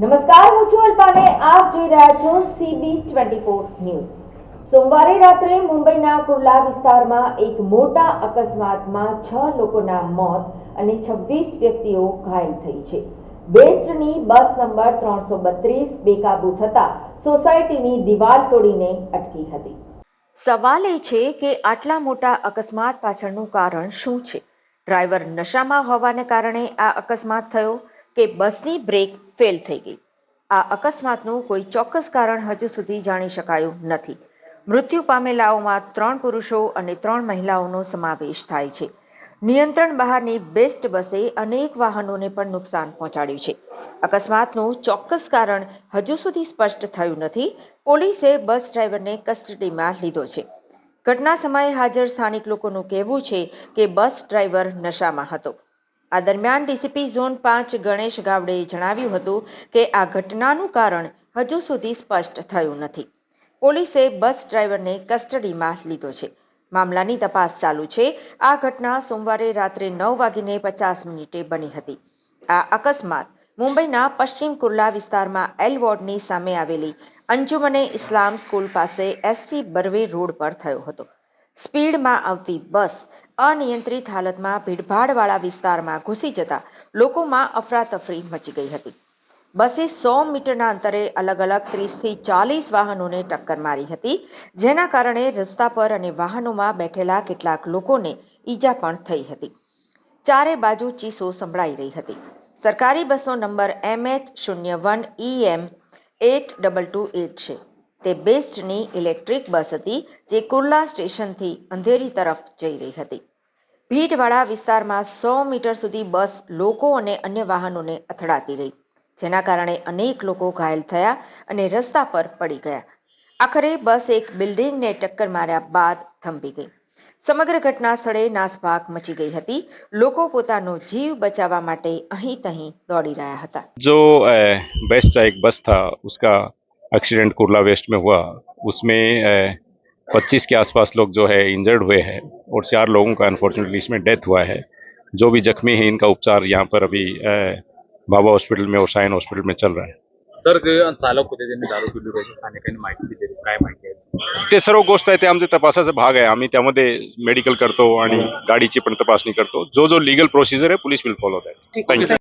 નમસ્કાર, હું છું અલ્પાને. આપ જોઈ રહ્યા છો સીબી ટ્વેન્ટી ફોર ન્યૂઝ. સોમવારે રાત્રે મુંબઈના કુર્લા વિસ્તારમાં એક મોટા અકસ્માતમાં છ લોકોના મોત અને છવ્વીસ વ્યક્તિઓ ઘાયલ થઈ છે. બેસ્ટની બસ નંબર ત્રણસો બત્રીસ બેકાબુ થતા સોસાયટીની દિવાલ તોડીને અટકી હતી. સવાલ એ છે કે આટલા મોટા અકસ્માત પાછળનું કારણ શું છે? ડ્રાઈવર નશામાં હોવાને કારણે આ અકસ્માત થયો? કે બસની બ્રેક ફેલ થઈ ગઈ. આ અકસ્માતનું કોઈ ચોક્કસ કારણ હજુ સુધી જાણી શકાયું નથી. મૃત્યુ પામેલાઓમાં ત્રણ પુરુષો અને ત્રણ મહિલાઓનો સમાવેશ થાય છે. નિયંત્રણ બહારની બેસ્ટ બસે અનેક વાહનોને પણ નુકસાન પહોંચાડ્યું છે. અકસ્માતનું ચોક્કસ કારણ હજુ સુધી સ્પષ્ટ થયું નથી. પોલીસે બસ ડ્રાઈવરને કસ્ટડીમાં લીધો છે. ઘટના સમયે હાજર સ્થાનિક લોકોનું કહેવું છે કે બસ ડ્રાઈવર નશામાં હતો. આ દરમિયાન ડીસીપી ઝોન પાંચ ગણેશ ગાવડેએ જણાવ્યું હતું કે આ ઘટનાનું કારણ હજુ સુધી સ્પષ્ટ થયું નથી. પોલીસે બસ ડ્રાઈવરને કસ્ટડીમાં લીધો છે. મામલાની તપાસ ચાલુ છે. આ ઘટના સોમવારે રાત્રે નવ વાગીને પચાસ મિનિટે બની હતી. આ અકસ્માત મુંબઈના પશ્ચિમ કુર્લા વિસ્તારમાં એલ વોર્ડની સામે આવેલી અંજુમને ઇસ્લામ સ્કૂલ પાસે એસસી બર્વે રોડ પર થયો હતો. સ્પીડમાં આવતી બસ અનિયંત્રિત હાલતમાં ભીડભાડવાળા વિસ્તારમાં ઘૂસી જતા લોકોમાં અફરાતફરી મચી ગઈ હતી. બસે સો મીટરના અંતરે અલગ અલગ ત્રીસથી ચાલીસ વાહનોને ટક્કર મારી હતી, જેના કારણે રસ્તા પર અને વાહનોમાં બેઠેલા કેટલાક લોકોને ઈજા પણ થઈ હતી. ચારે બાજુ ચીસો સંભળાઈ રહી હતી. સરકારી બસનો નંબર એમ એચ શૂન્ય one E M eight double two eight છે. તે બેસ્ટની ઇલેક્ટ્રિક બસ હતી, જે કુર્લા સ્ટેશનથી અંધેરી તરફ જઈ રહી હતી. ભીડવાળા વિસ્તારમાં સો મીટર સુધી બસ લોકો અને અન્ય વાહનોને અથડાતી રહી, જેના કારણે અનેક લોકો ઘાયલ થયા અને રસ્તા પર પડી ગયા. આખરે બસ એક બિલ્ડિંગને ટક્કર માર્યા બાદ થંભી ગઈ. સમગ્ર ઘટના સ્થળે નાસભાગ મચી ગઈ હતી. લોકો પોતાનો જીવ બચાવવા માટે અહીં તહીં દોડી રહ્યા હતા. જો બેસ્ટ એક બસ થા, ઉસકા एक्सीडेंट कुर्ला वेस्ट में हुआ। उसमें पच्चीस के आसपास लोग जो है इंजर्ड हुए हैं और चार लोगों का अनफॉर्चुनेटली इसमें डेथ हुआ है। जो भी जख्मी हैं इनका उपचार यहाँ पर अभी बाबा हॉस्पिटल में और साइन हॉस्पिटल में चल रहा है। सर जे चालक होते त्यांनी दारू पिली होती स्थानिकांनी माहिती दिली काय माहिती आहे ते सर्व गोष्ट आहे ते आमच्या तपासाचा भाग आहे. आम्ही त्यामध्ये मेडिकल करतो आणि गाडीची पण तपासणी करतो. जो जो लिगल प्रोसिजर आहे police will follow that thank you